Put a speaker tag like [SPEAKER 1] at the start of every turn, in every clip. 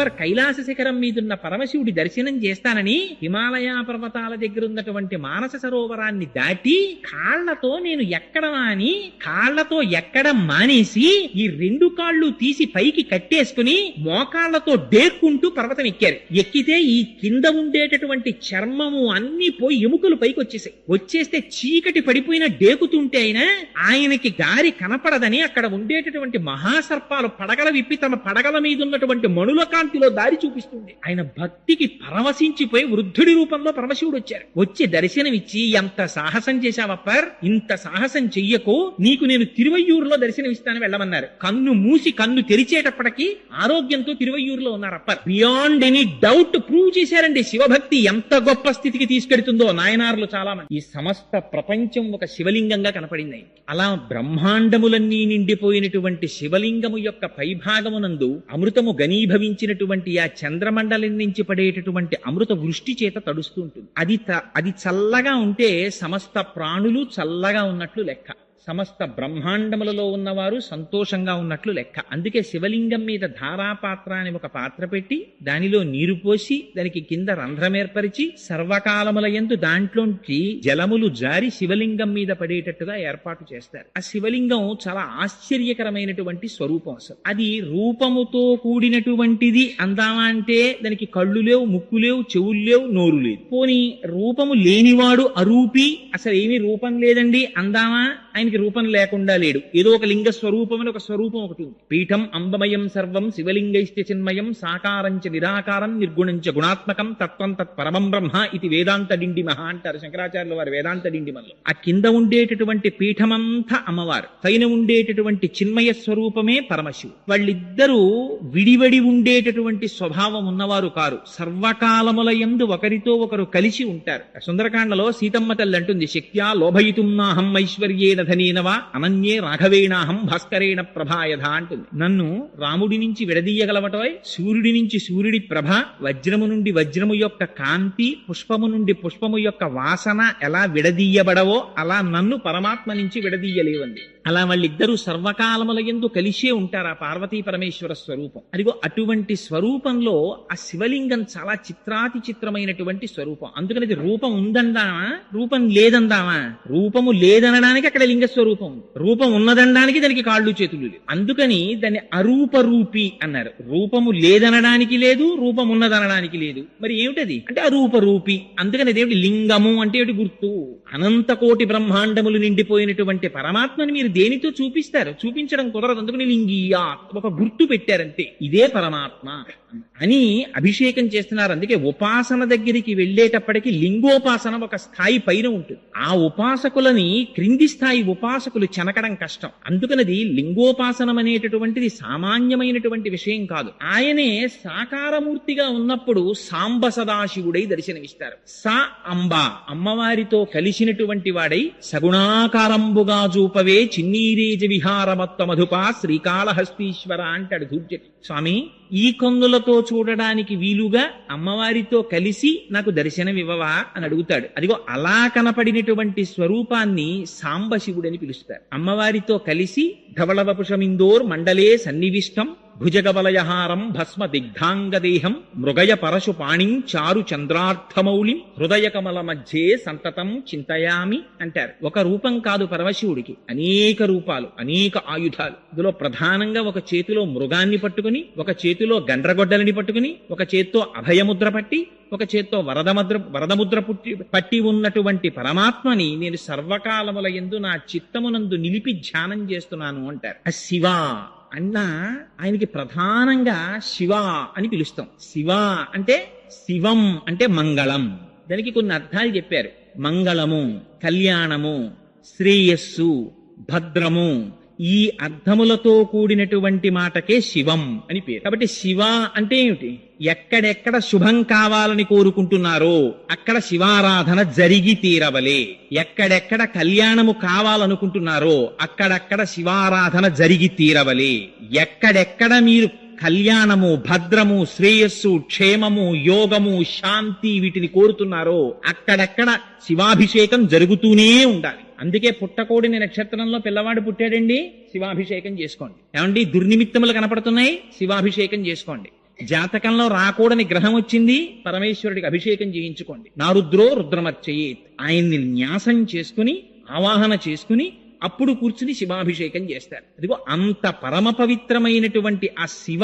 [SPEAKER 1] Upper Kailasa శిఖరం మీదున్న పరమశివుడి దర్శనం చేస్తానని హిమాలయ పర్వతాల దగ్గర ఉన్నటువంటి మానస సరోవరాన్ని దాటి కాళ్ళతో నేను ఎక్కడమా అని కాళ్ళతో ఎక్కడం మానేసి ఈ రెండు కాళ్ళు తీసి పైకి కట్టేసుకుని మోకాళ్ళతో డేక్కుంటూ పర్వతం ఎక్కారు. ఎక్కితే ఈ కింద ఉండేటటువంటి చర్మము అన్ని పోయి ఎముకలు పైకి వచ్చేసాయి వచ్చేస్తే చీకటి పడిపోయిన డేకుతుంటే అయినా ఆయనకి దారి కనపడదని అక్కడ ఉండేటటువంటి మహాసర్పాలు పడగల విప్పి తమ పడగల మీద ఉన్నటువంటి మణుల కాంతిలో దారి చూపిస్తుంది. ఆయన భక్తికి పరవశించిపోయి వృద్ధుడి రూపంలో పరమశివుడు వచ్చారు. వచ్చి దర్శనమిచ్చి ఎంత సాహసం చేశావప్పర్ ఇంత సాహసం చెయ్యకు. నీకు నేను తిరువయ్యూరులో దర్శనమిస్తాను వెళ్ళమన్నారు. కన్ను మూసి కన్ను తెరిచేటప్పటికి ఆరోగ్యంతో తిరువయ్యూరులో ఉన్నారు Appar beyond any doubt prove చేశారండి శివభక్తి. ఎంత గొప్ప స్థితికి తీసుకెడుతుందో నాయనార్లు చాలా మంది ఈ సమస్త ప్రపంచం ఒక శివలింగంగా కనపడింది. అలా బ్రహ్మాండములన్నీ నిండిపోయినటువంటి శివలింగము యొక్క పైభాగమునందు అమృతము గనీభవించినటువంటి ఆ చంద్రమండలం నుంచి పడేటటువంటి అమృత వృష్టి చేత తడుస్తూ ఉంటుంది. అది అది చల్లగా ఉంటే సమస్త ప్రాణులు చల్లగా ఉన్నట్లు లెక్క. సమస్త బ్రహ్మాండములలో ఉన్నవారు సంతోషంగా ఉన్నట్లు లెక్క. అందుకే శివలింగం మీద ధారాపాత్ర అని ఒక పాత్ర పెట్టి దానిలో నీరు పోసి దానికి కింద రంధ్రం ఏర్పరిచి సర్వకాలముల ఎందు దాంట్లోంచి జలములు జారి శివలింగం మీద పడేటట్టుగా ఏర్పాటు చేస్తారు. ఆ శివలింగం చాలా ఆశ్చర్యకరమైనటువంటి స్వరూపం అసలు. అది రూపముతో కూడినటువంటిది అందామా అంటే దానికి కళ్ళు లేవు ముక్కు లేవు చెవులు లేవు నోరు లేదు. పోని రూపము లేనివాడు అరూపి అసలు ఏమీ రూపం లేదండి అందామా? ఆయనకి రూపం లేకుండా లేడు. ఏదో ఒక లింగ స్వరూపం ఒక స్వరూపం ఒకటి ఉంది. పీఠం అంబమయం సర్వం శివలింగైస్త్య చిన్మయం సాకారంచ నిరాకారం నిర్గుణంచ గుణాత్మకం తత్వం తత్ పరమం బ్రహ్మ ఇది వేదాంత డిండిమ అంటారు శంకరాచార్యుల వారు వేదాంత డిండిమల్లో ఆ కింద ఉండేటటువంటి పీఠమంతా అమ్మవారు. పైన ఉండేటటువంటి చిన్మయ స్వరూపమే పరమశివు. వాళ్ళిద్దరూ విడివడి ఉండేటటువంటి స్వభావం ఉన్నవారు కారు. సర్వకాలములయందు ఒకరితో ఒకరు కలిసి ఉంటారు. సుందరకాండలో సీతమ్మ తల్లి అంటుంది శక్త్యా లోభయితుం నాహం ఐశ్వర్యేన ధనేనవా అనన్యే రాఘవేణాహం భాస్కరేణ ప్రభాయధ అంటుంది. నన్ను రాముడి నుంచి విడదీయగలవటోయ్? సూర్యుడి నుంచి సూర్యుడి ప్రభ వజ్రము నుండి వజ్రము యొక్క కాంతి పుష్పము నుండి పుష్పము యొక్క వాసన ఎలా విడదీయబడవో అలా నన్ను పరమాత్మ నుంచి విడదీయలేవండి. అలా వాళ్ళిద్దరూ సర్వకాలముల ఎందు కలిసే ఉంటారు ఆ పార్వతీ పరమేశ్వర స్వరూపం. అదిగో అటువంటి స్వరూపంలో ఆ శివలింగం చాలా చిత్రాతి చిత్రమైనటువంటి స్వరూపం. అందుకని అది రూపం ఉందందామా? రూపం లేదందామా? రూపము లేదనడానికి అక్కడ లింగ స్వరూపం ఉంది. రూపం ఉన్నదనడానికి దానికి కాళ్ళు చేతులు లేవు. అందుకని దాన్ని అరూప రూపి అన్నారు. రూపము లేదనడానికి లేదు రూపం ఉన్నదనడానికి లేదు. మరి ఏమిటది? అంటే అరూప రూపి అందుకని అదేమిటి లింగము అంటే ఏమిటి గుర్తు? అనంత కోటి బ్రహ్మాండములు నిండిపోయినటువంటి పరమాత్మని మీరు దేనితో చూపిస్తారు? చూపించడం కుదరదు. అందుకని లింగియా ఒక గుర్తు పెట్టారంతే. ఇదే పరమాత్మ అని అభిషేకం చేస్తున్నారు. అందుకే ఉపాసన దగ్గరికి వెళ్ళేటప్పటికి లింగోపాసన ఒక స్థాయి పైన ఉంటుంది. ఆ ఉపాసకులని క్రింది స్థాయి ఉపాసకులు చెనకడం కష్టం. అందుకనది లింగోపాసనం అనేటటువంటిది సామాన్యమైనటువంటి విషయం కాదు. ఆయనే సాకారమూర్తిగా ఉన్నప్పుడు సాంబ సదాశివుడై దర్శనమిస్తారు. సా అంబ అమ్మవారితో కలిసినటువంటి వాడై సగుణాకారంబుగా చూపవే చిన్నీరేజ విహారమత్త మధుప శ్రీకాళహస్తీశ్వర అంటాడు ధూర్జటి స్వామి ఈ కన్నులతో చూడడానికి వీలుగా అమ్మవారితో కలిసి నాకు దర్శనం ఇవ్వవా అని అడుగుతాడు. అదిగో అలా కనపడినటువంటి స్వరూపాన్ని సాంబశివుడని పిలుస్తారు. అమ్మవారితో కలిసి ధవళవపుషమిందోర్ మండలే సన్నివిష్టం భుజగవలయహారం భస్మ దిగ్ధాంగదేహం మృగయ పరశు పాణిం చారు చంద్రార్థమౌళిం హృదయ కమల మధ్యే సంతతం చింతయామి అంటారు. ఒక రూపం కాదు పరమశివుడికి. అనేక రూపాలు అనేక ఆయుధాలు. ఇందులో ప్రధానంగా ఒక చేతిలో మృగాన్ని పట్టుకుని ఒక చేతిలో గండ్రగొడ్డలని పట్టుకుని ఒక చేత్తో అభయముద్ర పట్టి ఒక చేత్తో వరదముద్ర వరదముద్ర పుట్టి పట్టి ఉన్నటువంటి పరమాత్మని నేను సర్వకాలముల ఎందు నా చిత్తమునందు నిలిపి ధ్యానం చేస్తున్నాను అంటారు. ఆ శివ అన్న ఆయనకి ప్రధానంగా శివ అని పిలుస్తాం. శివ అంటే శివం అంటే మంగళం. దానికి కొన్ని అర్థాలు చెప్పారు. మంగళము కళ్యాణము శ్రేయస్సు భద్రము. ఈ అర్థములతో కూడినటువంటి మాటకే శివం అని పేరు. కాబట్టి శివ అంటే ఏమిటి? ఎక్కడెక్కడ శుభం కావాలని కోరుకుంటున్నారో అక్కడ శివారాధన జరిగి తీరవలే. ఎక్కడెక్కడ కళ్యాణము కావాలనుకుంటున్నారో అక్కడక్కడ శివారాధన జరిగి తీరవలే. ఎక్కడెక్కడ మీరు కళ్యాణము భద్రము శ్రేయస్సు క్షేమము యోగము శాంతి వీటిని కోరుతున్నారో అక్కడక్కడ శివాభిషేకం జరుగుతూనే ఉండాలి. అందుకే పుట్టకోడిని నక్షత్రంలో పిల్లవాడు పుట్టాడండి శివాభిషేకం చేసుకోండి. ఏమండి? దుర్నిమిత్తములు కనపడుతున్నాయి శివాభిషేకం చేసుకోండి. జాతకంలో రాకూడని గ్రహం వచ్చింది పరమేశ్వరుడికి అభిషేకం చేయించుకోండి. నారుద్రో రుద్రమర్చయేత్. ఆయన్ని న్యాసం చేసుకుని ఆవాహన చేసుకుని అప్పుడు కూర్చుని శివాభిషేకం చేస్తారు. అదిగో అంత పరమ పవిత్రమైనటువంటి ఆ శివ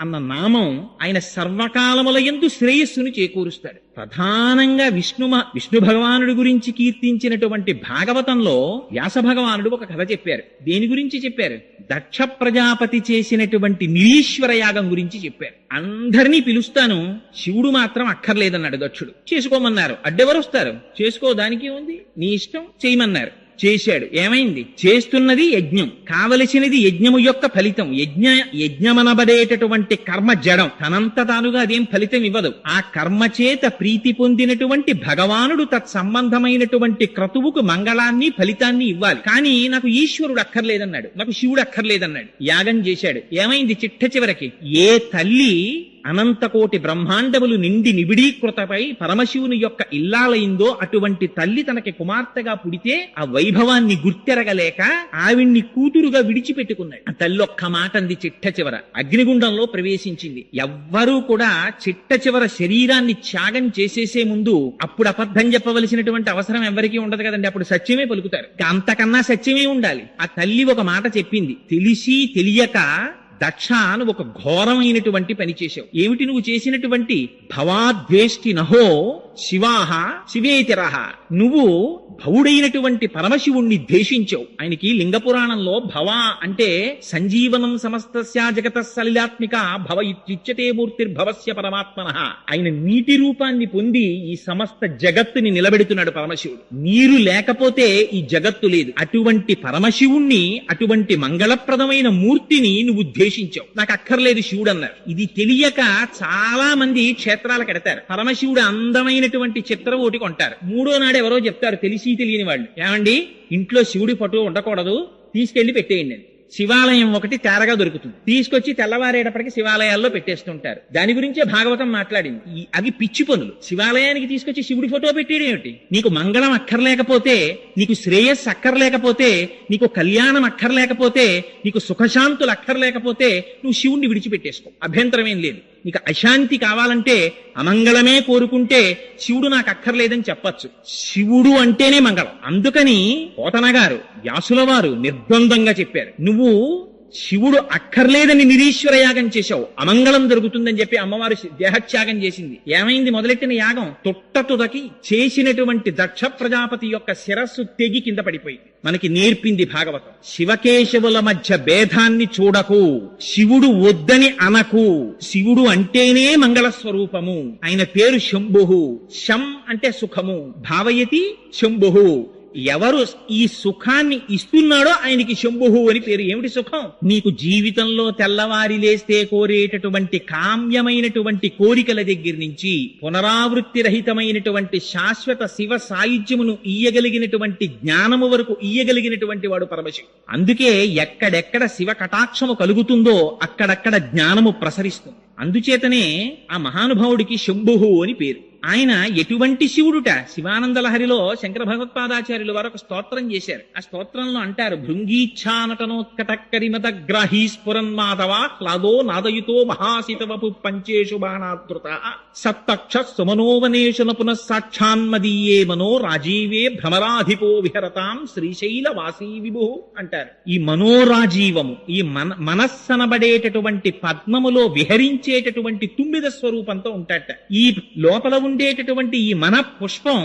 [SPEAKER 1] అన్న నామం ఆయన సర్వకాలముల ఎందు శ్రేయస్సును చేకూరుస్తాడు. ప్రధానంగా విష్ణు విష్ణు భగవానుడి గురించి కీర్తించినటువంటి భాగవతంలో వ్యాస భగవానుడు ఒక కథ చెప్పారు. దేని గురించి చెప్పారు? దక్ష ప్రజాపతి చేసినటువంటి నిరీశ్వర యాగం గురించి చెప్పారు. అందరినీ పిలుస్తాను శివుడు మాత్రం అక్కర్లేదన్నాడు దక్షుడు. చేసుకోమన్నారు. అడ్డెవరు వస్తారు చేసుకో దానికి ఉంది నీ ఇష్టం చేయమన్నారు. చేశాడు. ఏమైంది? చేస్తున్నది యజ్ఞం. కావలసినది యజ్ఞము యొక్క ఫలితం. యజ్ఞ యజ్ఞమనబడేటటువంటి కర్మ జడం. తనంత తానుగా అదేం ఫలితం ఇవ్వదు. ఆ కర్మ చేత ప్రీతి పొందినటువంటి భగవానుడు తత్సంబంధమైనటువంటి క్రతువుకు మంగళాన్ని ఫలితాన్ని ఇవ్వాలి. కానీ నాకు ఈశ్వరుడు అక్కర్లేదన్నాడు. నాకు శివుడు అక్కర్లేదన్నాడు. యాగం చేశాడు. ఏమైంది చిట్ట చివరికి? ఏ తల్లి అనంతకోటి బ్రహ్మాండములు నిండి నిబిడీకృతపై పరమశివుని యొక్క ఇల్లాలైందో అటువంటి తల్లి తనకి కుమార్తెగా పుడితే ఆ వైభవాన్ని గుర్తెరగలేక ఆవిణ్ణి కూతురుగా విడిచిపెట్టుకున్నాడు. ఆ తల్లి ఒక్క మాట అంది చిట్ట చివర. అగ్నిగుండంలో ప్రవేశించింది. ఎవ్వరూ కూడా చిట్ట చివర శరీరాన్ని త్యాగం చేసేసే ముందు అప్పుడు అబద్ధం చెప్పవలసినటువంటి అవసరం ఎవరికీ ఉండదు కదండి. అప్పుడు సత్యమే పలుకుతారు. అంతకన్నా సత్యమే ఉండాలి. ఆ తల్లి ఒక మాట చెప్పింది. తెలిసి తెలియక దక్ష అని ఒక ఘోరమైనటువంటి పని చేశావు. ఏమిటి నువ్వు చేసినటువంటి? భవాద్వేష్టి నహో శివాహ శివేతిరహ నువ్వు భవుడైనటువంటి పరమశివుణ్ణి ద్వేషించావు. ఆయనకి లింగ పురాణంలో భవ అంటే సంజీవనం సమస్తస్యా జగత సలిలాత్మిక భవ ఇత్యుచ్యతే మూర్తిర్భవస్య పరమాత్మన. ఆయన నీటి రూపాన్ని పొంది ఈ సమస్త జగత్తుని నిలబెడుతున్నాడు పరమశివుడు. నీరు లేకపోతే ఈ జగత్తు లేదు. అటువంటి పరమశివుణ్ణి అటువంటి మంగళప్రదమైన మూర్తిని నువ్వు ద్వేషించావు నాకు అక్కర్లేదు శివుడు అన్నారు. ఇది తెలియక చాలా మంది క్షేత్రాలకు ఎడతారు. పరమశివుడు అందమైనటువంటి చిత్రం ఒకటి కొంటారు. మూడో నాడు ఎవరో చెప్తారు తెలిసి తెలియని వాళ్ళు. ఏమండి? ఇంట్లో శివుడి పట్టు ఉండకూడదు తీసుకెళ్ళి పెట్టేయండి శివాలయం ఒకటి తేరగా దొరుకుతుంది. తీసుకొచ్చి తెల్లవారేటప్పటికి శివాలయాల్లో పెట్టేస్తుంటారు. దాని గురించే భాగవతం మాట్లాడింది. అవి పిచ్చి పనులు. శివాలయానికి తీసుకొచ్చి శివుడి ఫోటో పెట్టేది ఏమిటి? నీకు మంగళం అక్కర్లేకపోతే నీకు శ్రేయస్సు అక్కర్లేకపోతే నీకు కళ్యాణం అక్కర్లేకపోతే నీకు సుఖశాంతులు అక్కర్లేకపోతే నువ్వు శివుణ్ణి విడిచిపెట్టేసుకో. అభ్యంతరం ఏం లేదు. నీకు అశాంతి కావాలంటే అమంగళమే కోరుకుంటే శివుడు నాకు అక్కర్లేదని చెప్పచ్చు. శివుడు అంటేనే మంగళం. అందుకని పోతన గారు వ్యాసుల వారు నిర్ద్వందంగా చెప్పారు. నువ్వు శివుడు అక్కర్లేదని నిరీశ్వర యాగం చేశావు. అమంగళం జరుగుతుందని చెప్పి అమ్మవారు దేహత్యాగం చేసింది. ఏమైంది? మొదలెట్టిన యాగం తొట్ట తుదకి చేసినటువంటి దక్ష ప్రజాపతి యొక్క శిరస్సు తెగి కింద పడిపోయింది. మనకి నేర్పింది భాగవతం. శివకేశవుల మధ్య భేదాన్ని చూడకు. శివుడు వద్దని అనకు. శివుడు అంటేనే మంగళ స్వరూపము ఆయన పేరు శంభుహు. శం అంటే సుఖము. భావయతి శంభుహు. ఎవరు ఈ సుఖాన్ని ఇస్తున్నాడో ఆయనకి శంభుహు అని పేరు. ఏమిటి సుఖం? నీకు జీవితంలో తెల్లవారి లేస్తే కోరేటటువంటి కామ్యమైనటువంటి కోరికల దగ్గర నుంచి పునరావృత్తి రహితమైనటువంటి శాశ్వత శివ సాయుధ్యమును ఇయ్యగలిగినటువంటి జ్ఞానము వరకు ఇయ్యగలిగినటువంటి వాడు పరమశివుడు అందుకే ఎక్కడెక్కడ శివ కటాక్షము కలుగుతుందో అక్కడక్కడ జ్ఞానము ప్రసరిస్తుంది. అందుచేతనే ఆ మహానుభావుడికి శంభుహు అని పేరు. ఆయన ఎటువంటి శివుడుట? శివానందలహరిలో శంకర భగవత్పాదాచార్యులు వారు ఒక స్తోత్రం చేశారు. ఆ స్తోత్రంలో అంటారు భృంగీచ్ఛానటనోత్కటక్కరిమత గ్రాహీ స్ఫురన్ మాధవ హ్లాదో నాదయుతో మహాసితవపు పంచేషు బాణాదృత సత్తక్ష సుమనోవనేశన పునఃసాక్షాన్మదీయే మనో రాజీవే భ్రమరాధిపో విహరతాం శ్రీశైల వాసీ విభు అంటారు. ఈ మనోరాజీవము ఈ మన మనస్సనబడేటటువంటి పద్మములో విహరించేటటువంటి తుమ్మిద స్వరూపంతో ఉంటాట ఈ లోపల ఉండేటటువంటి ఈ మన పుష్పం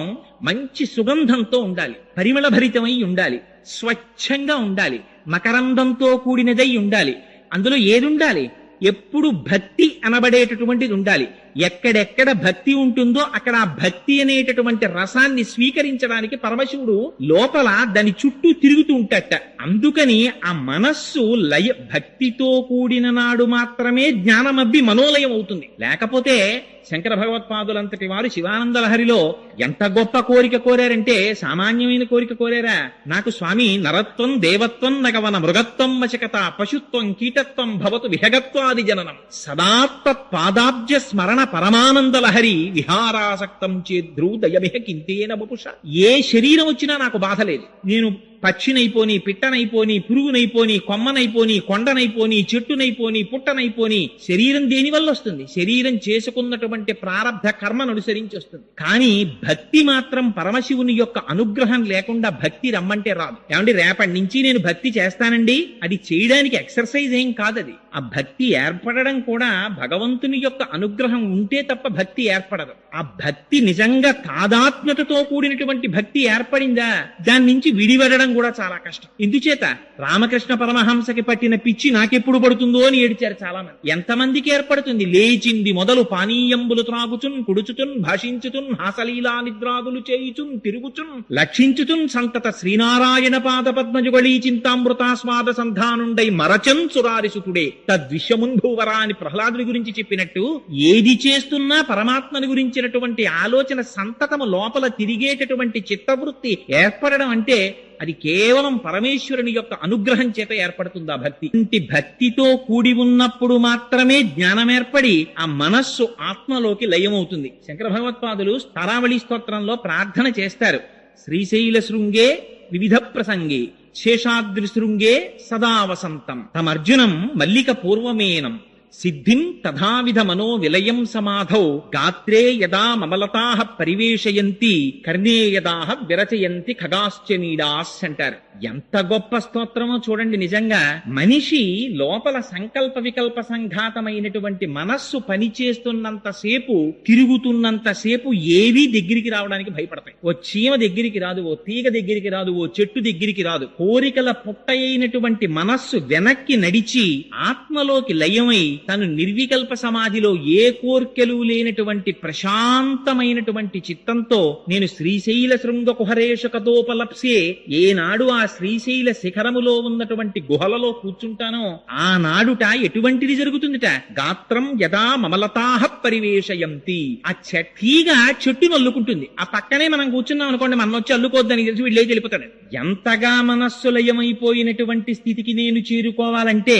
[SPEAKER 1] మంచి సుగంధంతో ఉండాలి పరిమళ భరితమై ఉండాలి స్వచ్ఛంగా ఉండాలి మకరందంతో కూడినదై ఉండాలి. అందులో ఏది ఉండాలి ఎప్పుడు భక్తి అనబడేటటువంటిది ఉండాలి. ఎక్కడెక్కడ భక్తి ఉంటుందో అక్కడ ఆ భక్తి అనేటటువంటి రసాన్ని స్వీకరించడానికి పరమశివుడు లోపల దాని చుట్టూ తిరుగుతూ ఉంటాట అందుకని ఆ మనస్సు లయ భక్తితో కూడిన నాడు మాత్రమే జ్ఞానమబ్బి మనోలయం అవుతుంది. లేకపోతే శంకర భగవత్పాదులంతటి వారు శివానంద లహరిలో ఎంత గొప్ప కోరిక కోరారంటే సామాన్యమైన కోరిక కోరారా? నాకు స్వామి నరత్వం దేవత్వం నగవన మృగత్వం వశకత పశుత్వం కీటత్వం భవతు విహగత్వాది జననం. సదాత్త పాదాబ్జ స్మరణ పరమానంద లహరి విహారాసక్తం చేద్రు దయమిహ కింతేన బపుష. ఏ శరీరం వచ్చినా నాకు బాధ లేదు. నేను పచ్చినైపోని పిట్టనైపోని పురుగునైపోని కొమ్మనైపోని కొండనైపోని చెట్టునైపోని పుట్టనైపోని శరీరం దేని వల్ల వస్తుంది? శరీరం చేసుకున్నటువంటి ప్రారంధ కర్మను అనుసరించి వస్తుంది. కానీ భక్తి మాత్రం పరమశివుని యొక్క అనుగ్రహం లేకుండా భక్తి రమ్మంటే రాదు. ఏమంటే రేపటి నుంచి నేను భక్తి చేస్తానండి? అది చేయడానికి ఎక్సర్సైజ్ ఏం కాదు అది ఆ భక్తి ఏర్పడడం కూడా భగవంతుని యొక్క అనుగ్రహం ఉంటే తప్ప భక్తి ఏర్పడదు. ఆ భక్తి నిజంగా తాదాత్మ్యతతో కూడినటువంటి భక్తి ఏర్పడిందా? దాని నుంచి విడివడడం కూడా చాలా కష్టం. ఎందుచేత రామకృష్ణ పరమహంసకి పట్టిన పిచ్చి నాకెప్పుడు పడుతుందో అని ఏడిచారు చాలా మంది ఎంతమందికి ఏర్పడుతుంది? లేచింది మొదలు పానీయంబులు త్రాగుచున్ కుడుచుచున్ భాషించుచున్ హాసలీలా నిద్రాదులు చేయుచున్ తిరుగుచున్ లక్షించుచున్ సంతత శ్రీనారాయణ పాద పద్మజుగళీ చింతామృతాస్వాద సంధానుండై మరచన్ సురారిసుతుడే తద్విశ్వముంధూవరా అని ప్రహ్లాదుడి గురించి చెప్పినట్టు ఏది చేస్తున్నా పరమాత్మని గురించినటువంటి ఆలోచన సంతతము లోపల తిరిగేటటువంటి చిత్తవృత్తి ఏర్పడడం అంటే అది కేవలం పరమేశ్వరుని యొక్క అనుగ్రహం చేత ఏర్పడుతుంది ఆ భక్తి. ఇంటి భక్తితో కూడి ఉన్నప్పుడు మాత్రమే జ్ఞానం ఏర్పడి ఆ మనస్సు ఆత్మలోకి లయమవుతుంది. శంకర భగవత్పాదులు తారావళి స్తోత్రంలో ప్రార్థన చేస్తారు. శ్రీశైల శృంగే వివిధ ప్రసంగే శేషాద్రి శృంగే సదా వసంతం. తమర్జునం మల్లిక పూర్వమేనం. సిద్ధిం తథావిధ మనో విలయం సమాధౌ గాత్రే యదా మమలతా పరివేశయంతి కర్ణే యదా విరచయంతి ఖగాశ్చనీడాస్ అంటారు. ఎంత గొప్ప స్తోత్రమో చూడండి నిజంగా. మనిషి లోపల సంకల్ప వికల్ప సంఘాతమైనటువంటి మనస్సు పనిచేస్తున్నంత సేపు తిరుగుతున్నంత సేపు దగ్గరికి రావడానికి భయపడతాయి. ఓ చీమ దగ్గరికి రాదు ఓ తీగ దగ్గరికి రాదు ఓ చెట్టు దగ్గరికి రాదు. కోరికల పుట్ట అయినటువంటి మనస్సు వెనక్కి నడిచి ఆత్మలోకి లయమై తను నిర్వికల్ప సమాధిలో ఏ కోర్కెలు లేనటువంటి ప్రశాంతమైనటువంటి చిత్తంతో నేను శ్రీశైల శృంగ కుహరేషకతోపలప్సే ఏనాడు ఆ శ్రీశైల శిఖరములో ఉన్నటువంటి గుహలలో కూర్చుంటానో ఆనాడుట ఎటువంటిది జరుగుతుందిట? గాత్రం యదా మమలతాహ పరివేశయంతి ఆ చెట్టీగా చెట్టు నల్లుకుంటుంది. ఆ పక్కనే మనం కూర్చున్నాం అనుకోండి మనం వచ్చి అల్లుకోద్దని తెలిసి వీళ్ళే వెళ్ళిపోతాడు. ఎంతగా మనస్సులయమైపోయినటువంటి స్థితికి నేను చేరుకోవాలంటే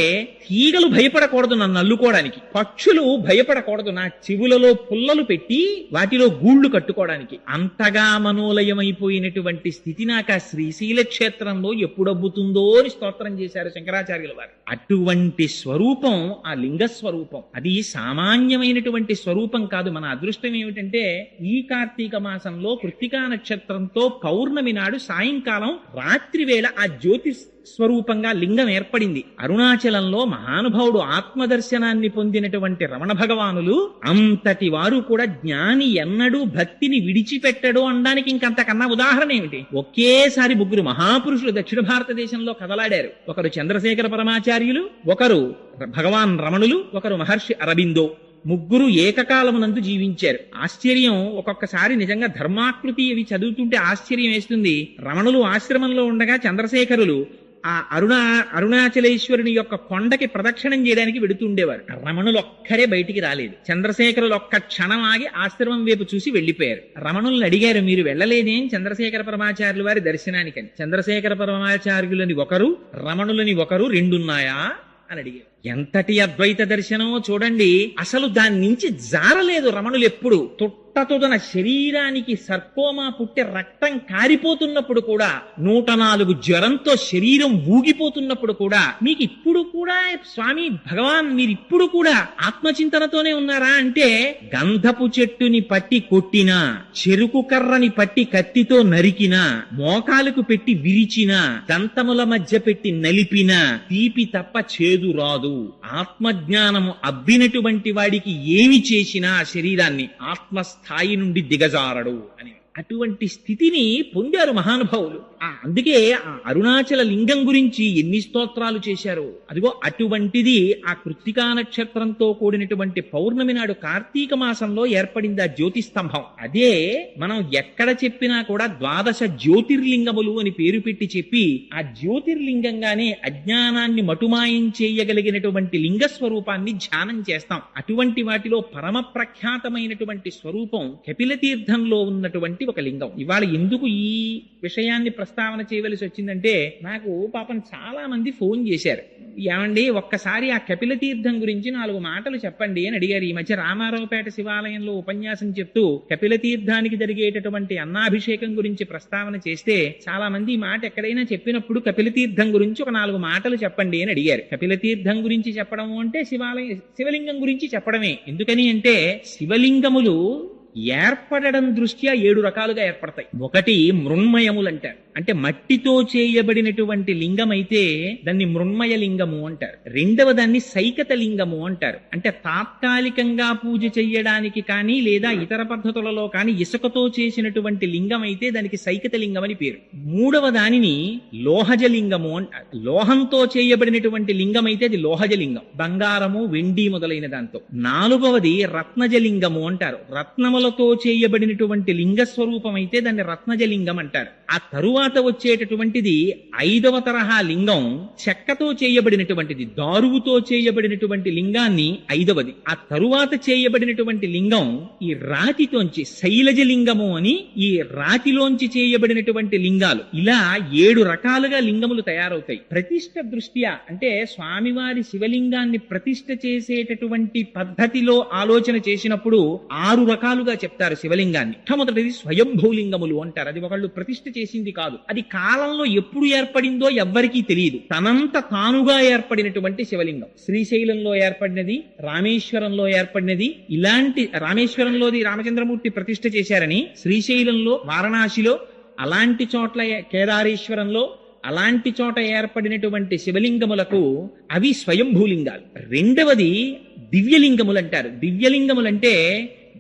[SPEAKER 1] తీగలు భయపడకూడదు నన్ను అల్లుకోవడానికి పక్షులు భయపడకూడదు. నా చెవులలో పుల్లలు పెట్టి వాటిలో గూళ్ళు కట్టుకోవడానికి. అంతగా మనోలయమైపోయినటువంటి స్థితి నాకు ఆ శ్రీశైల క్షేత్రంలో ఎప్పుడబ్బుతుందో అని స్తోత్రం చేశారు శంకరాచార్యుల వారు. అటువంటి స్వరూపం ఆ లింగ స్వరూపం అది సామాన్యమైనటువంటి స్వరూపం కాదు. మన అదృష్టం ఏమిటంటే ఈ కార్తీక మాసంలో కృత్తికా నక్షత్రంతో పౌర్ణమి నాడు సాయంకాలం రాత్రి వేళ ఆ జ్యోతి స్వరూపంగా లింగం ఏర్పడింది. అరుణాచలంలో మహానుభావుడు ఆత్మదర్శనాన్ని పొందినటువంటి రమణ భగవానులు అంతటి వారు కూడా జ్ఞాని ఎన్నడూ భక్తిని విడిచిపెట్టడు అనడానికి ఇంకంతకన్నా ఉదాహరణ ఏమిటి? ఒకేసారి ముగ్గురు మహాపురుషులు దక్షిణ భారతదేశంలో కదలాడారు. ఒకరు చంద్రశేఖర పరమాచార్యులు ఒకరు భగవాన్ రమణులు ఒకరు మహర్షి అరబిందో. ముగ్గురు ఏకకాలమునందు జీవించారు. ఆశ్చర్యం ఒక్కొక్కసారి నిజంగా ధర్మాకృతి అవి చదువుతుంటే ఆశ్చర్యం వేస్తుంది. రమణులు ఆశ్రమంలో ఉండగా చంద్రశేఖరులు ఆ అరుణా అరుణాచలేశ్వరుని యొక్క కొండకి ప్రదక్షిణం చేయడానికి వెడుతుండేవారు రమణులు ఒక్కరే బయటికి రాలేదు. చంద్రశేఖరులు ఒక్క క్షణం ఆగి ఆశ్రమం వైపు చూసి వెళ్ళిపోయారు రమణుల్ని అడిగారు మీరు వెళ్ళలేదేం? చంద్రశేఖర పరమాచార్యులు వారి దర్శనానికని. చంద్రశేఖర పరమాచార్యులని ఒకరు రమణులని ఒకరు రెండున్నాయా? అని అడిగారు. ఎంతటి అద్వైత దర్శనమో చూడండి. అసలు దాని నుంచి జారలేదు రమణులు ఎప్పుడు. తొట్టతొదన శరీరానికి సర్కోమా పుట్టే రక్తం కారిపోతున్నప్పుడు కూడా నూట నాలుగు జ్వరంతో శరీరం ఊగిపోతున్నప్పుడు కూడా మీకు ఇప్పుడు కూడా స్వామి భగవాన్ మీరు ఇప్పుడు కూడా ఆత్మచింతనతోనే ఉన్నారా అంటే గంధపు చెట్టుని పట్టి కొట్టినా చెరుకు కర్రని పట్టి కత్తితో నరికినా మోకాలకు పెట్టి విరిచినా దంతముల మధ్య పెట్టి నలిపినా తీపి తప్ప చేదు రాదు. ఆత్మజ్ఞానము అబ్బినటువంటి వాడికి ఏమి చేసినా ఆ శరీరాన్ని ఆత్మస్థాయి నుండి దిగజారడు అని. అటువంటి స్థితిని పొందారు మహానుభావులు. ఆ అందుకే ఆ అరుణాచల లింగం గురించి ఎన్ని స్తోత్రాలు చేశారు. అదిగో అటువంటిది ఆ కృత్తికా నక్షత్రంతో కూడినటువంటి పౌర్ణమి నాడు కార్తీక మాసంలో ఏర్పడింది ఆ జ్యోతి స్తంభం. అదే మనం ఎక్కడ చెప్పినా కూడా ద్వాదశ జ్యోతిర్లింగములు అని పేరు పెట్టి చెప్పి ఆ జ్యోతిర్లింగంగానే అజ్ఞానాన్ని మటుమాయం చేయగలిగినటువంటి లింగ స్వరూపాన్ని ధ్యానం చేస్తాం. అటువంటి వాటిలో పరమ ప్రఖ్యాతమైనటువంటి స్వరూపం కపిల తీర్థంలో ఉన్నటువంటి ఒక లింగం. ఇవాళ ఎందుకు ఈ విషయాన్ని ప్రస్తావన చేయవలసి వచ్చిందంటే నాకు పాపం చాలా మంది ఫోన్ చేశారు. ఏమండి ఒక్కసారి ఆ కపిల తీర్థం గురించి నాలుగు మాటలు చెప్పండి అని అడిగారు. ఈ మధ్య రామారావుపేట శివాలయంలో ఉపన్యాసం చెప్తూ కపిల తీర్థానికి జరిగేటటువంటి అన్నాభిషేకం గురించి ప్రస్తావన చేస్తే చాలా మంది ఈ మాట ఎక్కడైనా చెప్పినప్పుడు కపిల తీర్థం గురించి ఒక నాలుగు మాటలు చెప్పండి అని అడిగారు. కపిల తీర్థం గురించి చెప్పడం అంటే శివాలయ శివలింగం గురించి చెప్పడమే. ఎందుకని అంటే శివలింగములు ఏర్పడడం దృష్ట్యా ఏడు రకాలుగా ఏర్పడతాయి. ఒకటి మృణ్మయములు అంటారు అంటే మట్టితో చేయబడినటువంటి లింగం అయితే దాన్ని మృణ్మయ లింగము అంటారు. రెండవ దాన్ని సైకత లింగము అంటారు. అంటే తాత్కాలికంగా పూజ చెయ్యడానికి కానీ లేదా ఇతర పద్ధతులలో కానీ ఇసుకతో చేసినటువంటి లింగం అయితే దానికి సైకత లింగం అని పేరు. మూడవ దానిని లోహజ లింగము అంటారు. లోహంతో చేయబడినటువంటి లింగం అయితే అది లోహజ లింగం. బంగారము వెండి మొదలైన దాంతో. నాలుగవది రత్నజ లింగము అంటారు. రత్నములతో చేయబడినటువంటి లింగ స్వరూపం అయితే దాన్ని రత్నజ లింగం అంటారు. ఆ తరువాత వచ్చేటటువంటిది ఐదవ తరహా లింగం చెక్కతో చేయబడినటువంటిది దారువుతో చేయబడినటువంటి లింగాన్ని ఐదవది. ఆ తరువాత చేయబడినటువంటి లింగం ఈ రాతితోంచి శైలజ లింగము అని ఈ రాతిలోంచి చేయబడినటువంటి లింగాలు. ఇలా ఏడు రకాలుగా లింగములు తయారవుతాయి. ప్రతిష్ట దృష్ట్యా అంటే స్వామివారి శివలింగాన్ని ప్రతిష్ట చేసేటటువంటి పద్ధతిలో ఆలోచన చేసినప్పుడు ఆరు రకాలుగా చెప్తారు శివలింగాన్ని. మొట్టమొదటిది స్వయంభూలింగములు అంటారు. అది ఒకళ్ళు ప్రతిష్ఠ చేసింది కాదు. అది కాలంలో ఎప్పుడు ఏర్పడిందో ఎవ్వరికీ తెలియదు. తనంత తానుగా ఏర్పడినటువంటి శివలింగం. శ్రీశైలంలో ఏర్పడినది రామేశ్వరంలో ఏర్పడినది ఇలాంటి రామేశ్వరంలోది రామచంద్రమూర్తి ప్రతిష్ఠ చేశారని శ్రీశైలంలో వారణాసిలో అలాంటి చోట్ల కేదారేశ్వరంలో అలాంటి చోట ఏర్పడినటువంటి శివలింగములకు అవి స్వయంభూలింగాలు. రెండవది దివ్యలింగములు అంటారు దివ్యలింగములంటే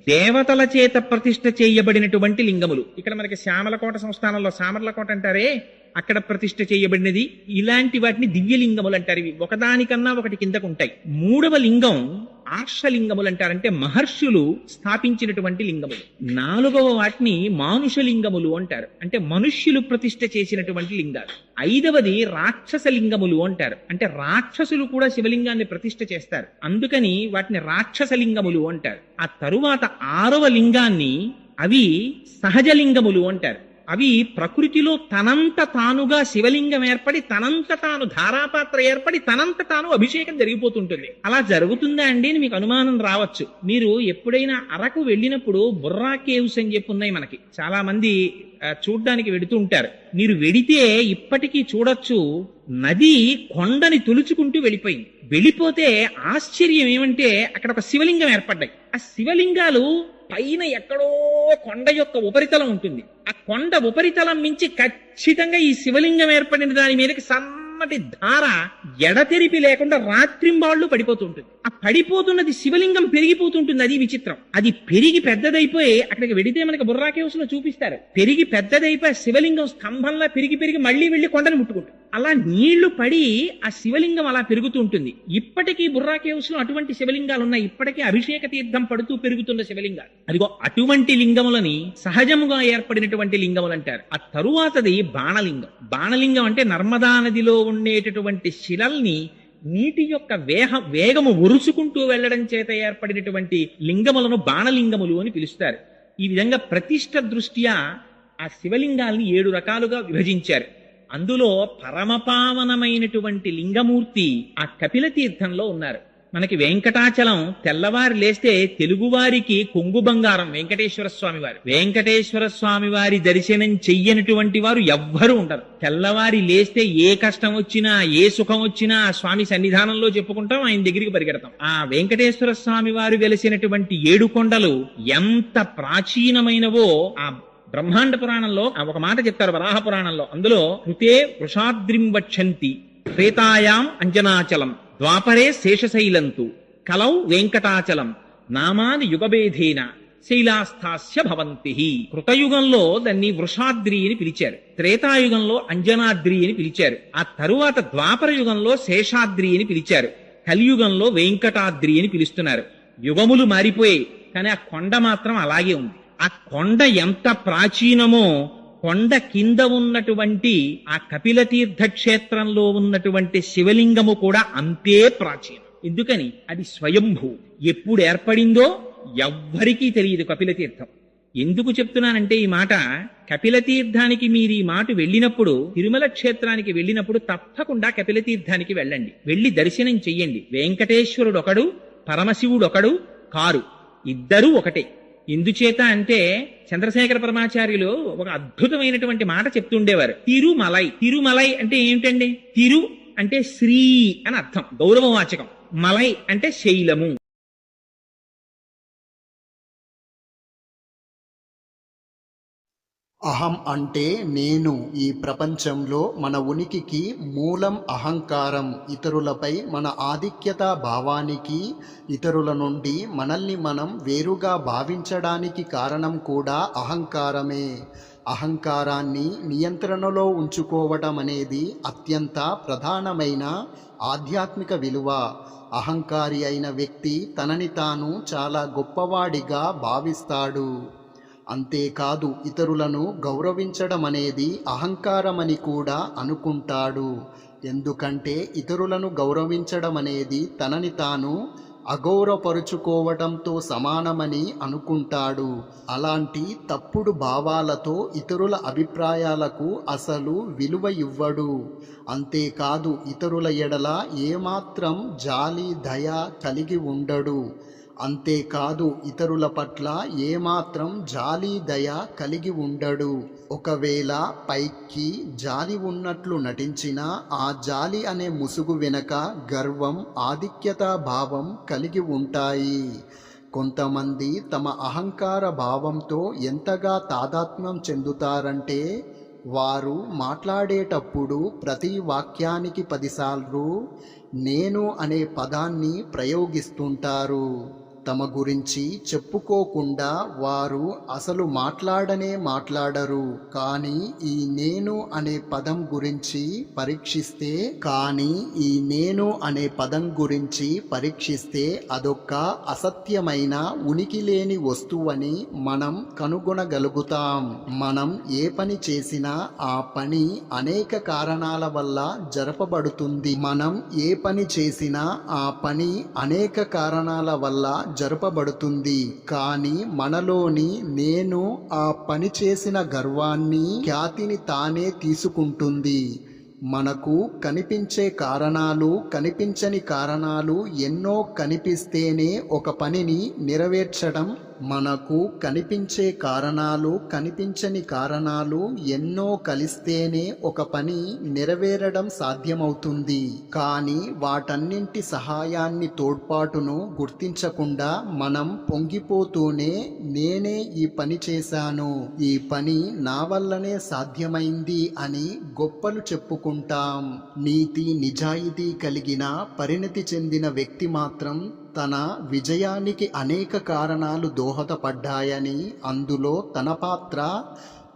[SPEAKER 1] దేవతల చేత ప్రతిష్ఠ చేయబడినటువంటి లింగములు. ఇక్కడ మనకి శ్యామలకోట సంస్థానంలో సామర్లకోట అంటారే అక్కడ ప్రతిష్ఠ చేయబడినది. ఇలాంటి వాటిని దివ్యలింగములు అంటారు ఇవి. ఒకదానికన్నా ఒకటి కిందకు ఉంటాయి మూడవ లింగం ఆర్షలింగములు అంటారంటే మహర్షులు స్థాపించినటువంటి లింగములు. నాలుగవ వాటిని మానుషలింగములు అంటారు. అంటే మనుష్యులు ప్రతిష్ఠ చేసినటువంటి లింగాలు. ఐదవది రాక్షస లింగములు అంటారు. అంటే రాక్షసులు కూడా శివలింగాన్ని ప్రతిష్ఠ చేస్తారు. అందుకని వాటిని రాక్షస లింగములు అంటారు. ఆ తరువాత ఆరవ లింగాన్ని అవి సహజ లింగములు అంటారు. అవి ప్రకృతిలో తనంత తానుగా శివలింగం ఏర్పడి తనంత తాను ధారాపాత్ర ఏర్పడి తనంత తాను అభిషేకం జరిగిపోతుంటుంది. అలా జరుగుతుందా అండి అని మీకు అనుమానం రావచ్చు. మీరు ఎప్పుడైనా అరకు వెళ్ళినప్పుడు బుర్రా కేవ్స్ అని చెప్పి ఉన్నాయి మనకి. చాలా మంది చూడ్డానికి వెడుతూ ఉంటారు. మీరు వెడితే ఇప్పటికీ చూడొచ్చు నది కొండని తులుచుకుంటూ వెళ్ళిపోయింది. వెళ్ళిపోతే ఆశ్చర్యం ఏమంటే అక్కడ ఒక శివలింగం ఏర్పడ్డాయి. ఆ శివలింగాలు పైన ఎక్కడో కొండ యొక్క ఉపరితలం ఉంటుంది. ఆ కొండ ఉపరితలం మించి ఖచ్చితంగా ఈ శివలింగం ఏర్పడిన దాని మీదకి సన్నటి ధార ఎడతెరిపి లేకుండా రాత్రింబాళ్ళు పడిపోతుంటుంది. ఆ పడిపోతున్నది శివలింగం పెరిగిపోతుంటుంది. అది విచిత్రం. అది పెరిగి పెద్దదైపోయి అక్కడికి వెడితే మనకి బుర్రా చూపిస్తారు. పెరిగి పెద్దదైపోయి శివలింగం స్తంభంలా పెరిగి పెరిగి మళ్ళీ వెళ్ళి కొండను ముట్టుకుంటుంది. అలా నీళ్ళు పడి ఆ శివలింగం అలా పెరుగుతూ ఉంటుంది. ఇప్పటికీ బుర్రా కేవ్స్లో అటువంటి శివలింగాలు ఉన్నాయి. ఇప్పటికీ అభిషేక తీర్థం పడుతూ పెరుగుతున్న శివలింగాలు. అదిగో అటువంటి లింగములని సహజముగా ఏర్పడినటువంటి లింగములు అంటారు. ఆ తరువాతది బాణలింగం. బాణలింగం అంటే నర్మదా నదిలో ఉండేటటువంటి శిలల్ని నీటి యొక్క వేహ వేగము ఒరుచుకుంటూ వెళ్ళడం చేత ఏర్పడినటువంటి లింగములను బాణలింగములు అని పిలుస్తారు. ఈ విధంగా ప్రతిష్ట దృష్ట్యా ఆ శివలింగాల్ని ఏడు రకాలుగా విభజించారు. అందులో పరమపావనమైనటువంటి లింగమూర్తి ఆ కపిల తీర్థంలో ఉన్నారు. మనకి వెంకటాచలం తెల్లవారు లేస్తే తెలుగువారికి కొంగు బంగారం వెంకటేశ్వర స్వామి వారు వెంకటేశ్వర స్వామి వారి దర్శనం చెయ్యనటువంటి వారు ఎవ్వరూ ఉండరు. తెల్లవారి లేస్తే ఏ కష్టం వచ్చినా ఏ సుఖం వచ్చినా ఆ స్వామి సన్నిధానంలో చెప్పుకుంటాం ఆయన దగ్గరికి పరిగెడతాం. ఆ వెంకటేశ్వర స్వామి వారు వెలిసినటువంటి ఏడు కొండలు ఎంత ప్రాచీనమైనవో ఆ బ్రహ్మాండ పురాణంలో ఒక మాట చెప్తారు వరాహ పురాణంలో. అందులో కృతే వృషాద్రిం వక్షంతి త్రేతాయాం అంజనాచలం ద్వాపరే శేషశైలంతు కలౌ వెంకటాచలం నామాని యుగభేదేన శైలాస్థాస్య భవంతి. కృతయుగంలో దాన్ని వృషాద్రి అని పిలిచారు. త్రేతాయుగంలో అంజనాద్రి అని పిలిచారు. ఆ తరువాత ద్వాపర యుగంలో శేషాద్రి అని పిలిచారు. కలియుగంలో వెంకటాద్రి అని పిలుస్తున్నారు. యుగములు మారిపోయాయి కానీ ఆ కొండ మాత్రం అలాగే ఉంది. ఆ కొండ ఎంత ప్రాచీనమో కొండ కింద ఉన్నటువంటి ఆ కపిలతీర్థ క్షేత్రంలో ఉన్నటువంటి శివలింగము కూడా అంతే ప్రాచీనం. ఎందుకని? అది స్వయంభూ. ఎప్పుడు ఏర్పడిందో ఎవ్వరికీ తెలియదు కపిలతీర్థం. ఎందుకు చెప్తున్నానంటే ఈ మాట కపిలతీర్థానికి మీరు ఈ మాట వెళ్ళినప్పుడు తిరుమల క్షేత్రానికి వెళ్ళినప్పుడు తప్పకుండా కపిలతీర్థానికి వెళ్ళండి. వెళ్ళి దర్శనం చెయ్యండి. వెంకటేశ్వరుడు ఒకడు పరమశివుడు ఒకడు కారు. ఇద్దరూ ఒకటే. ఎందుచేత అంటే చంద్రశేఖర పరమాచార్యులు ఒక అద్భుతమైనటువంటి మాట చెప్తుండేవారు. తిరుమలై. తిరుమలై అంటే ఏమిటండి? తిరు అంటే శ్రీ అని అర్థం. గౌరవవాచకం. మలై అంటే శైలము.
[SPEAKER 2] అహం అంటే నేను ఈ ప్రపంచంలో మన ఉనికికి మూలం అహంకారం. ఇతరులపై మన ఆధిక్యత భావానికి ఇతరుల నుండి మనల్ని మనం వేరుగా భావించడానికి కారణం కూడా అహంకారమే. అహంకారాన్ని నియంత్రణలో ఉంచుకోవటం అనేది అత్యంత ప్రధానమైన ఆధ్యాత్మిక విలువ. అహంకారి అయిన వ్యక్తి తనని తాను చాలా గొప్పవాడిగా భావిస్తాడు. అంతేకాదు ఇతరులను గౌరవించడం అనేది అహంకారమని కూడా అనుకుంటాడు. ఎందుకంటే ఇతరులను గౌరవించడం అనేది తనని తాను అగౌరవపరుచుకోవడంతో సమానమని అనుకుంటాడు. అలాంటి తప్పుడు భావాలతో ఇతరుల అభిప్రాయాలకు అసలు విలువ ఇవ్వడు. అంతేకాదు ఇతరుల ఎడల ఏమాత్రం జాలి దయ కలిగి ఉండడు. అంతేకాదు ఇతరుల పట్ల ఏమాత్రం జాలి దయ కలిగి ఉండడు. ఒకవేళ పైకి జాలి ఉన్నట్లు నటించినా ఆ జాలి అనే ముసుగు వెనక గర్వం ఆధిక్యత భావం కలిగి ఉంటాయి. కొంతమంది తమ అహంకార భావంతో ఎంతగా తాదాత్మ్యం చెందుతారంటే వారు మాట్లాడేటప్పుడు ప్రతి వాక్యానికి పదిసార్లు నేను అనే పదాన్ని ప్రయోగిస్తుంటారు. తమ గురించి చెప్పుకోకుండా వారు అసలు మాట్లాడనే మాట్లాడరు. కానీ ఈ నేను అనే పదం గురించి పరీక్షిస్తే కానీ ఈ నేను అనే పదం గురించి పరీక్షిస్తే అదొక్క అసత్యమైన ఉనికి లేని వస్తువని మనం కనుగొనగలుగుతాం. మనం ఏ పని చేసినా ఆ పని అనేక కారణాల వల్ల జరపబడుతుంది. మనం ఏ పని చేసినా ఆ పని అనేక కారణాల వల్ల జరపబడుతుంది. కానీ మనలోని నేను ఆ పని చేసిన గర్వాన్ని ఖ్యాతిని తానే తీసుకుంటుంది. మనకు కనిపించే కారణాలు కనిపించని కారణాలు ఎన్నో కనిపిస్తేనే ఒక పనిని నెరవేర్చడం మనకు కనిపించే కారణాలు కనిపించని కారణాలు ఎన్నో కలిస్తేనే ఒక పని నెరవేరడం సాధ్యమవుతుంది. కానీ వాటన్నింటి సహాయాన్ని తోడ్పాటును గుర్తించకుండా మనం పొంగిపోతూనే నేనే ఈ పని చేశాను. ఈ పని నా వల్లనే సాధ్యమైంది అని గొప్పలు చెప్పుకుంటాం. నీతి నిజాయితీ కలిగిన పరిణతి చెందిన వ్యక్తి మాత్రం తన విజయానికి అనేక కారణాలు దోహదపడ్డాయని అందులో తన పాత్ర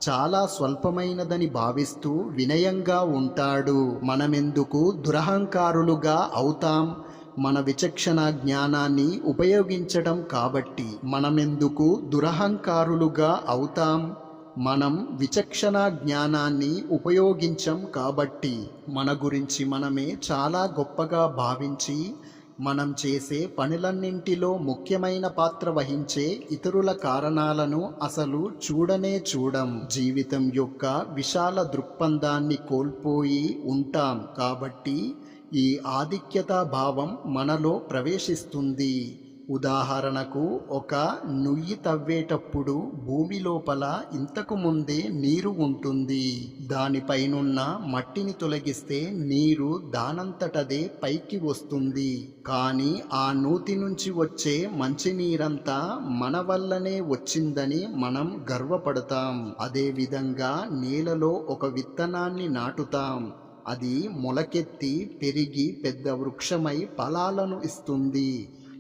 [SPEAKER 2] చాలా స్వల్పమైనదని భావిస్తూ వినయంగా ఉంటాడు. మనమెందుకు దురహంకారులుగా అవుతాం? మన విచక్షణ జ్ఞానాన్ని ఉపయోగించడం కాబట్టి మనమెందుకు దురహంకారులుగా అవుతాం? మనం విచక్షణ జ్ఞానాన్ని ఉపయోగించం కాబట్టి మన గురించి మనమే చాలా గొప్పగా భావించి మనం చేసే పనులన్నింటిలో ముఖ్యమైన పాత్ర వహించే ఇతరుల కారణాలను అసలు చూడనే చూడం. జీవితం యొక్క విశాల దృక్పథాన్ని కోల్పోయి ఉంటాం కాబట్టి ఈ ఆధిక్యతా భావం మనలో ప్రవేశిస్తుంది. ఉదాహరణకు ఒక నుయ్యి తవ్వేటప్పుడు భూమి లోపల ఇంతకు ముందే నీరు ఉంటుంది. దానిపైనున్న మట్టిని తొలగిస్తే నీరు దానంతటదే పైకి వస్తుంది. కానీ ఆ నూతి నుంచి వచ్చే మంచినీరంతా మన వల్లనే వచ్చిందని మనం గర్వపడతాం. అదేవిధంగా నేలలో ఒక విత్తనాన్ని నాటుతాం. అది మొలకెత్తి పెరిగి పెద్ద వృక్షమై ఫలాలను ఇస్తుంది.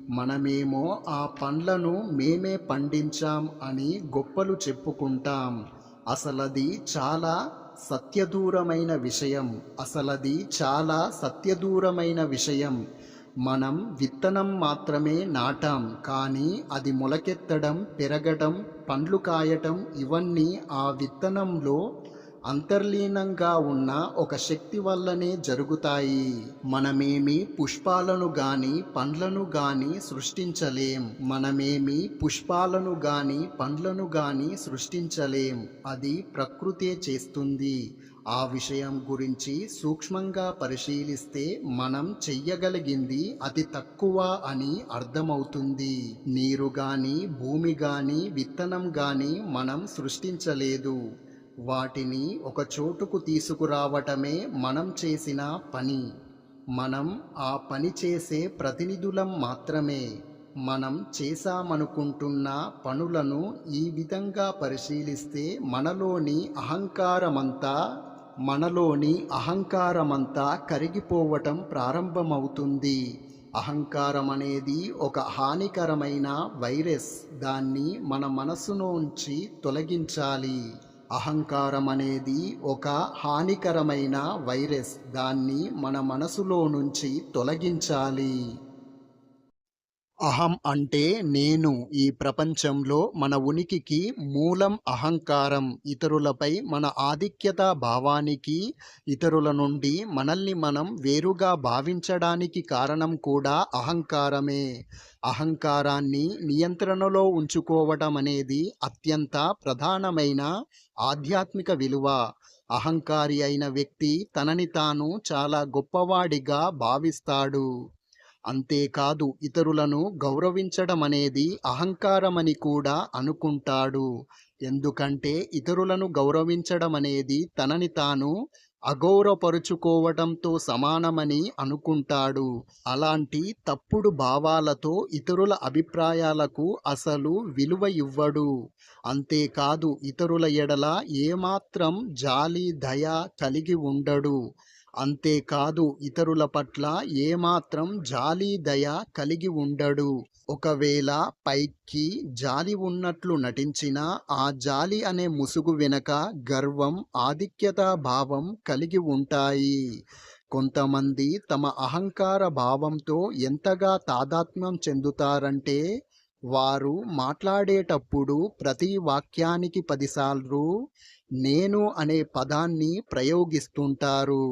[SPEAKER 2] మనమేమో ఆ పండ్లను మేమే పండించాం అని గొప్పలు చెప్పుకుంటాం. అసలది చాలా సత్యదూరమైన విషయం. అసలది చాలా సత్యదూరమైన విషయం. మనం విత్తనం మాత్రమే నాటాం కానీ అది మొలకెత్తడం పెరగడం పండ్లు కాయటం ఇవన్నీ ఆ విత్తనంలో అంతర్లీనంగా ఉన్న ఒక శక్తి వల్లనే జరుగుతాయి. మనమేమి పుష్పాలను గాని పండ్లను గాని సృష్టించలేం. మనమేమి పుష్పాలను గాని పండ్లను గాని సృష్టించలేం. అది ప్రకృతే చేస్తుంది. ఆ విషయం గురించి సూక్ష్మంగా పరిశీలిస్తే మనం చెయ్యగలిగింది అతి తక్కువ అని అర్థమవుతుంది. నీరు గాని భూమి గాని విత్తనం గాని మనం సృష్టించలేదు. వాటిని ఒక చోటుకు తీసుకురావటమే మనం చేసిన పని. మనం ఆ పని చేసే ప్రతినిధులం మాత్రమే. మనం చేశామనుకుంటున్న పనులను ఈ విధంగా పరిశీలిస్తే మనలోని అహంకారమంతా మనలోని అహంకారమంతా కరిగిపోవటం ప్రారంభమవుతుంది. అహంకారం అనేది ఒక హానికరమైన వైరస్. దాన్ని మన మనస్సులోంచి తొలగించాలి. అహంకారం అనేది ఒక హానికరమైన వైరస్. దాన్ని మన మనసులో నుంచి తొలగించాలి. అహం అంటే నేను ఈ ప్రపంచంలో మన ఉనికికి మూలం అహంకారం ఇతరులపై మన ఆధిక్యత భావానికి ఇతరుల నుండి మనల్ని మనం వేరుగా భావించడానికి కారణం కూడా అహంకారమే. అహంకారాన్ని నియంత్రణలో ఉంచుకోవటం అనేది అత్యంత ప్రధానమైన ఆధ్యాత్మిక విలువ. అహంకారి అయిన వ్యక్తి తనని తాను చాలా గొప్పవాడిగా భావిస్తాడు. అంతేకాదు ఇతరులను గౌరవించడం అనేది అహంకారమని కూడా అనుకుంటాడు. ఎందుకంటే ఇతరులను గౌరవించడం అనేది తనని తాను అగౌరవపరుచుకోవటంతో సమానమని అనుకుంటాడు. అలాంటి తప్పుడు భావాలతో ఇతరుల అభిప్రాయాలకు అసలు విలువ ఇవ్వడు. అంతేకాదు ఇతరుల ఎడల ఏమాత్రం జాలి దయ కలిగి ఉండడు. అంతేకాదు ఇతరుల పట్ల ఏమాత్రం జాలి దయ కలిగి ఉండడు. ఒకవేళ పైకి జాలి ఉన్నట్లు నటించినా ఆ జాలి అనే ముసుగు వెనక గర్వం ఆధిక్యత భావం కలిగి ఉంటాయి. కొంతమంది తమ అహంకార భావంతో ఎంతగా తాదాత్మ్యం చెందుతారంటే వారు మాట్లాడేటప్పుడు ప్రతి వాక్యానికి పదిసార్లు నేను అనే పదాన్ని ప్రయోగిస్తుంటారు.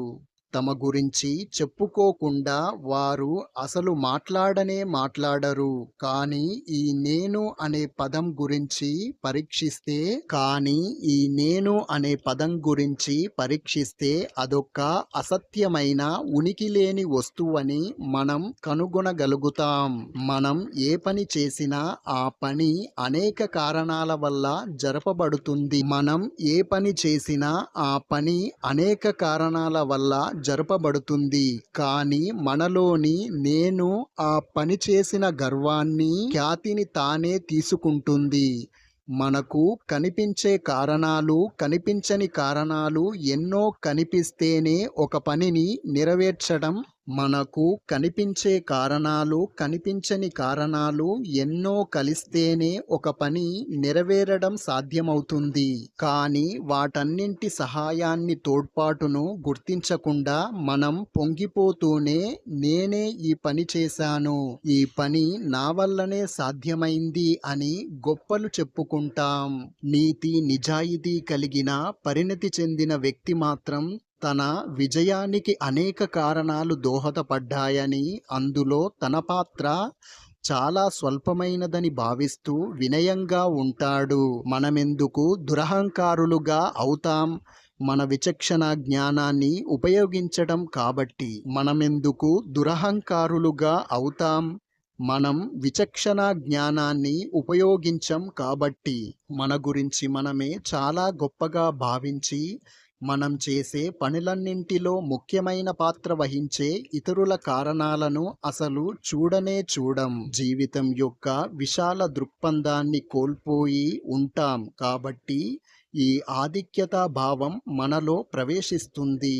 [SPEAKER 2] తమ గురించి చెప్పుకోకుండా వారు అసలు మాట్లాడనే మాట్లాడరు. కానీ ఈ నేను అనే పదం గురించి పరీక్షిస్తే కానీ ఈ నేను అనే పదం గురించి పరీక్షిస్తే అదొక అసత్యమైన ఉనికి లేని వస్తువని మనం కనుగొనగలుగుతాం. మనం ఏ పని చేసినా ఆ పని అనేక కారణాల వల్ల జరపబడుతుంది. మనం ఏ పని చేసినా ఆ పని అనేక కారణాల వల్ల జరపబడుతుంది. కానీ మనలోని నేను ఆ పని చేసిన గర్వాన్ని ఖ్యాతిని తానే తీసుకుంటుంది. మనకు కనిపించే కారణాలు కనిపించని కారణాలు ఎన్నో కనిపిస్తేనే ఒక పనిని నెరవేర్చడం మనకు కనిపించే కారణాలు కనిపించని కారణాలు ఎన్నో కలిస్తేనే ఒక పని నెరవేరడం సాధ్యమవుతుంది. కానీ వాటన్నింటి సహాయాన్ని తోడ్పాటును గుర్తించకుండా మనం పొంగిపోతూనే నేనే ఈ పని చేశాను. ఈ పని నా వల్లనే సాధ్యమైంది అని గొప్పలు చెప్పుకుంటాం. నీతి నిజాయితీ కలిగిన పరిణతి చెందిన వ్యక్తి మాత్రం తన విజయానికి అనేక కారణాలు దోహదపడ్డాయని అందులో తన పాత్ర చాలా స్వల్పమైనదని భావిస్తూ వినయంగా ఉంటాడు. మనమెందుకు దురహంకారులుగా అవుతాం? మన విచక్షణ జ్ఞానాన్ని ఉపయోగించడం కాబట్టి మనమెందుకు దురహంకారులుగా అవుతాం? మనం విచక్షణ జ్ఞానాన్ని ఉపయోగించం కాబట్టి మన గురించి మనమే చాలా గొప్పగా భావించి మనం చేసే పనులన్నింటిలో ముఖ్యమైన పాత్ర వహించే ఇతరుల కారణాలను అసలు చూడనే చూడం. జీవితం యొక్క విశాల దృక్పథాన్ని కోల్పోయి ఉంటాం కాబట్టి ఈ ఆధిక్యత భావం మనలో ప్రవేశిస్తుంది.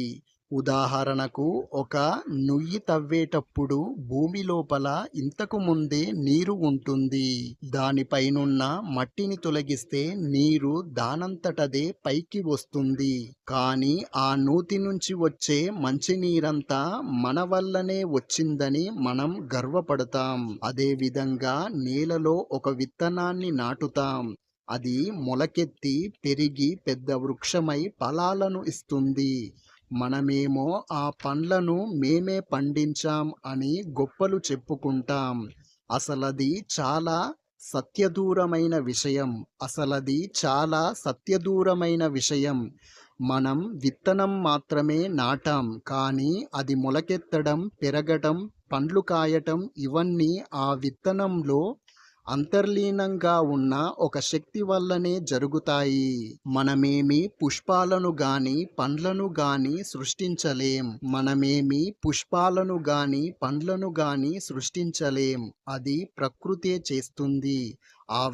[SPEAKER 2] ఉదాహరణకు ఒక నుయ్యి తవ్వేటప్పుడు భూమి లోపల ఇంతకు ముందే నీరు ఉంటుంది. దానిపైనున్న మట్టిని తొలగిస్తే నీరు దానంతటదే పైకి వస్తుంది. కానీ ఆ నూతి నుంచి వచ్చే మంచినీరంతా మన వల్లనే వచ్చిందని మనం గర్వపడతాం. అదేవిధంగా నేలలో ఒక విత్తనాన్ని నాటుతాం. అది మొలకెత్తి పెరిగి పెద్ద వృక్షమై ఫలాలను ఇస్తుంది. మనమేమో ఆ పండ్లను మేమే పండించాం అని గొప్పలు చెప్పుకుంటాం. అసలది చాలా సత్యదూరమైన విషయం. అసలది చాలా సత్యదూరమైన విషయం. మనం విత్తనం మాత్రమే నాటాం. కానీ అది మొలకెత్తడం పెరగటం పండ్లు కాయటం ఇవన్నీ ఆ విత్తనంలో అంతర్లీనంగా ఉన్న ఒక శక్తి వల్లనే జరుగుతాయి. మనమేమి పుష్పాలను గాని పండ్లను గాని సృష్టించలేం. మనమేమి పుష్పాలను గాని పండ్లను గాని సృష్టించలేం. అది ప్రకృతే చేస్తుంది. ఆ